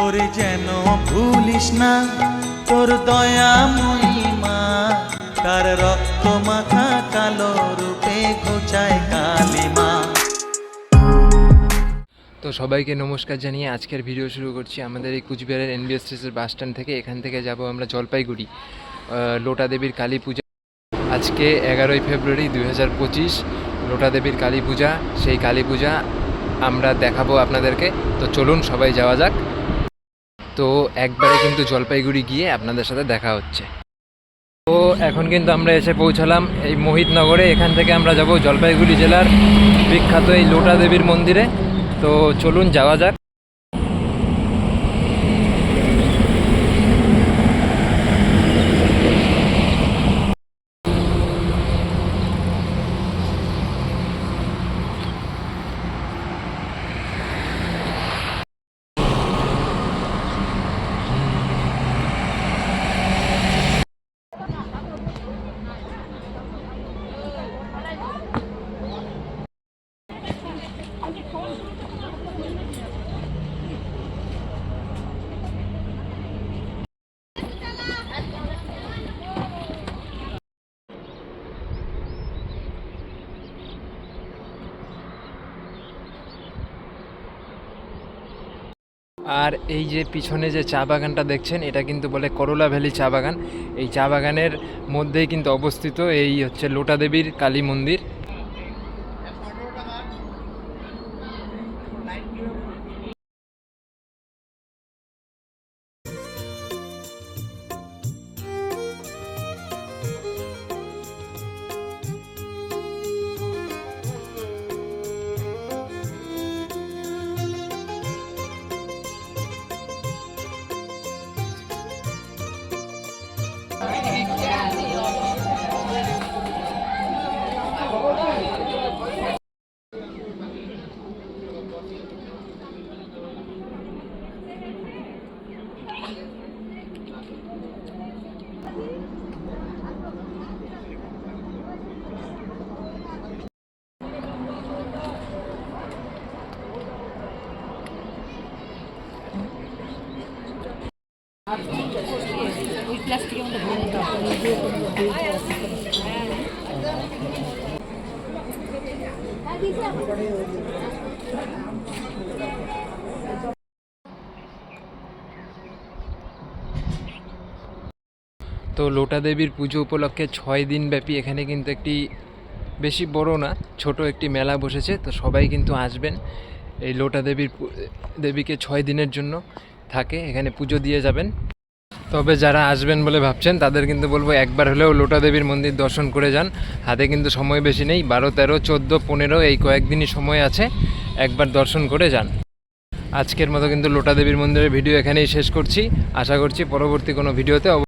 ওরে যেন ভুলিস না। তোর দয়া মহিমা, তার রক্ত মাখা কালো রূপে ঘোচায় কালিমা। তো সবাইকে নমস্কার জানিয়ে আজকের ভিডিও শুরু করছি। আমাদের এই কুচবিহারের এনবিএসটিসের বাস স্ট্যান্ড থেকে। এখান থেকে যাব আমরা জলপাইগুড়ি লোটা দেবীর কালী পূজা। আজকে এগারোই ফেব্রুয়ারি দুই হাজার পঁচিশ, লোটা দেবীর কালী পূজা, সেই কালী পূজা আমরা দেখাবো আপনাদেরকে। তো চলুন সবাই যাওয়া যাক। তো একবারে কিন্তু জলপাইগুড়ি গিয়ে আপনাদের সাথে দেখা হচ্ছে। তো এখন কিন্তু আমরা এসে পৌঁছালাম এই মোহিতনগরে। এখান থেকে আমরা যাব জলপাইগুড়ি জেলার বিখ্যাত এই লোটা দেবীর মন্দিরে। তো চলুন যাওয়া যাক। আর এই যে পিছনে যে চা বাগানটা দেখছেন, এটা কিন্তু বলে করলা ভ্যালি চা বাগান। এই চা বাগানের মধ্যেই কিন্তু অবস্থিত এই হচ্ছে লোটা দেবীর কালী মন্দির। তো লোটা দেবীর পুজো উপলক্ষে ছয় দিন ব্যাপী এখানে কিন্তু একটি বেশি বড় না, ছোট একটি মেলা বসেছে। তো সবাই কিন্তু আসবেন এই লোটা দেবীর দেবীকে ছয় দিনের জন্য। থাকে, এখানে পুজো দিয়ে যাবেন। তবে যারা আসবেন বলে ভাবছেন, তাদের কিন্তু বলব একবার হলেও লোটা দেবীর মন্দির দর্শন করে যান। হাতে কিন্তু সময় বেশি নেই, বারো, তেরো, চোদ্দ, পনেরো, এই কয়েকদিনই সময় আছে, একবার দর্শন করে যান। আজকের মতো কিন্তু লোটা দেবীর মন্দিরের ভিডিও এখানেই শেষ করছি। আশা করছি পরবর্তী কোনো ভিডিওতে